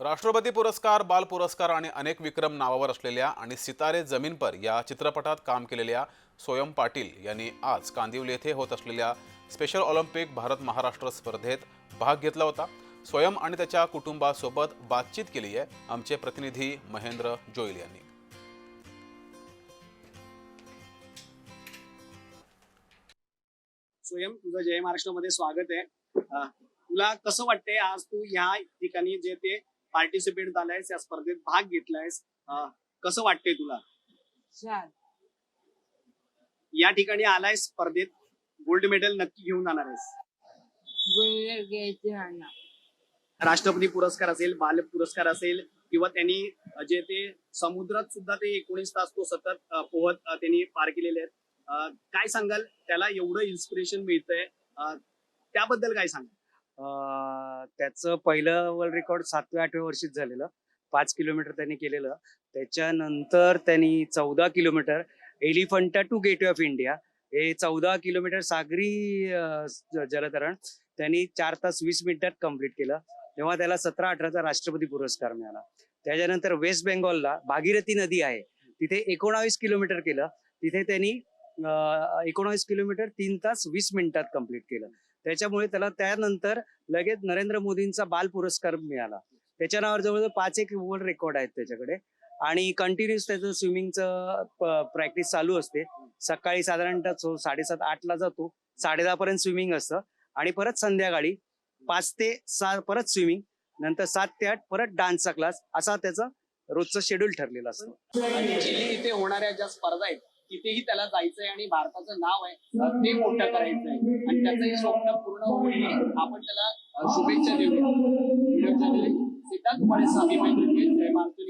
राष्ट्रपती पुरस्कार बाल पुरस्कार आणि अनेक विक्रम नावावर असलेल्या आणि सितारे जमीन पर या चित्रपटात काम केलेल्या सोयम पाटील यांनी आज कांदिवली येथे होत असलेल्या स्पेशल ऑलिम्पिक भारत महाराष्ट्र स्पर्धेत भाग घेतला होता. स्वयं आणि त्याच्या कुटुंबासोबत बातचीत केली आहे आमचे प्रतिनिधी महेंद्र जोईल यांनी. स्वयं तुझं जय महाराष्ट्रामध्ये स्वागत आहे. तुला कसं वाटतंय आज तू ह्या ठिकाणी जे ते पार्टिसिपेट झालायस या स्पर्धेत भाग घेतलायस. कसं वाटतंय तुला? छान. या ठिकाणी आलाय स्पर्धेत गोल्ड मेडल नक्की घेऊन जाणार आहेस. घ्यायचे राष्ट्रपती पुरस्कार असेल बाल पुरस्कार असेल किंवा त्यांनी जे ते समुद्रात सुद्धा ते एकोणीस तास तो सतत अं, पोहत अं, त्यांनी पार केलेले आहेत. अं, काय सांगाल? त्याला एवढं इन्स्पिरेशन मिळतंय. अं, त्याबद्दल काय सांगाल? त्याचं पहिलं वर्ल्ड रेकॉर्ड सातव्या आठव्या वर्षीच झालेलं. पाच किलोमीटर त्यांनी केलेलं. त्याच्यानंतर त्यांनी चौदा kilometre Elephanta to gateway of India हे चौदा किलोमीटर सागरी जलतरण त्यांनी चार तास वीस मिनिटात कंप्लीट केलं. तेव्हा त्याला सतरा अठराचा राष्ट्रपती पुरस्कार मिळाला. त्याच्यानंतर वेस्ट बेंगॉलला भागीरथी नदी आहे. तिथे एकोणावीस किलोमीटर केलं. तिथे त्यांनी एकोणावीस किलोमीटर तीन तास वीस मिनिटात कंप्लीट केलं. त्याच्यामुळे त्याला त्यानंतर लगेच नरेंद्र मोदींचा बाल पुरस्कार मिळाला. त्याच्या नावावर जवळजवळ पाच एक वर्ल्ड रेकॉर्ड आहेत त्याच्याकडे. आणि कंटिन्युअस त्याचं स्विमिंगचं प्रॅक्टिस चालू असते. सकाळी साधारणतः तो साडेसात आठला जातो साडेदहा पर्यंत स्विमिंग असतं. आणि परत संध्याकाळी पाच ते सहा परत स्विमिंग नंतर सात ते आठ परत डान्सचा क्लास असा त्याचा रोजचं शेड्यूल ठरलेलं असतं. इथे होणाऱ्या ज्या स्पर्धा आहेत तिथेही त्याला जायचंय आणि भारताचं नाव आहे ते मोठं करायचंय. आणि त्याचं स्वप्न पूर्ण होईल आपण त्याला शुभेच्छा देऊया. व्हिडिओ जर्नलिस्ट सिद्धार्थ स्वामी जय महाराष्ट्र